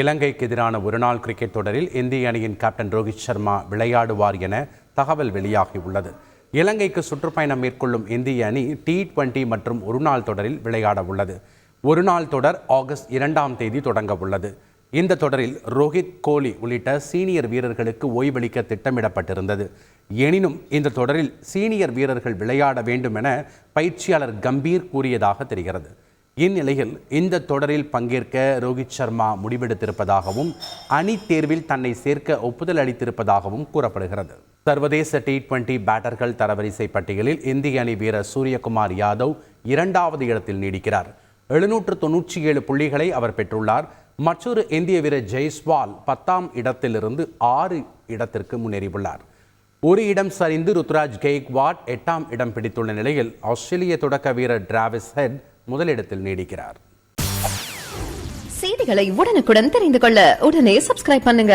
இலங்கைக்கு எதிரான ஒருநாள் கிரிக்கெட் தொடரில் இந்திய அணியின் கேப்டன் ரோஹித் சர்மா விளையாடுவார் என தகவல் வெளியாகியுள்ளது. இலங்கைக்கு சுற்றுப்பயணம் மேற்கொள்ளும் இந்திய அணி டி டுவெண்டி மற்றும் ஒருநாள் தொடரில் விளையாட உள்ளது. ஒருநாள் தொடர் ஆகஸ்ட் இரண்டாம் தேதி தொடங்க உள்ளது. இந்த தொடரில் ரோஹித் கோலி உள்ளிட்ட சீனியர் வீரர்களுக்கு ஓய்வளிக்க திட்டமிடப்பட்டிருந்தது. எனினும் இந்த தொடரில் சீனியர் வீரர்கள் விளையாட வேண்டும் என பயிற்சியாளர் கம்பீர் கூறியதாக தெரிகிறது. இந்நிலையில் இந்த தொடரில் பங்கேற்க ரோஹித் சர்மா முடிவெடுத்திருப்பதாகவும் அணி தேர்வில் தன்னை சேர்க்க ஒப்புதல் அளித்திருப்பதாகவும் கூறப்படுகிறது. சர்வதேச டி டுவெண்டி பேட்டர்கள் தரவரிசை பட்டியலில் இந்திய அணி வீரர் சூரியகுமார் யாதவ் இரண்டாவது இடத்தில் நீடிக்கிறார். எழுநூற்று தொன்னூற்றி ஏழு புள்ளிகளை அவர் பெற்றுள்ளார். மற்றொரு இந்திய வீரர் ஜெய்ஸ்வால் பத்தாம் இடத்திலிருந்து ஆறு இடத்திற்கு முன்னேறியுள்ளார். ஒரு இடம் சரிந்து ருத்ராஜ் கெய்க்வாட் எட்டாம் இடம் பிடித்துள்ள நிலையில் ஆஸ்திரேலிய தொடக்க வீரர் டிராவிஸ் ஹெட் முதலிடத்தில் நீடிக்கிறார். செய்திகளை உடனுக்குடன் தெரிந்து கொள்ள உடனே சப்ஸ்கிரைப் பண்ணுங்க.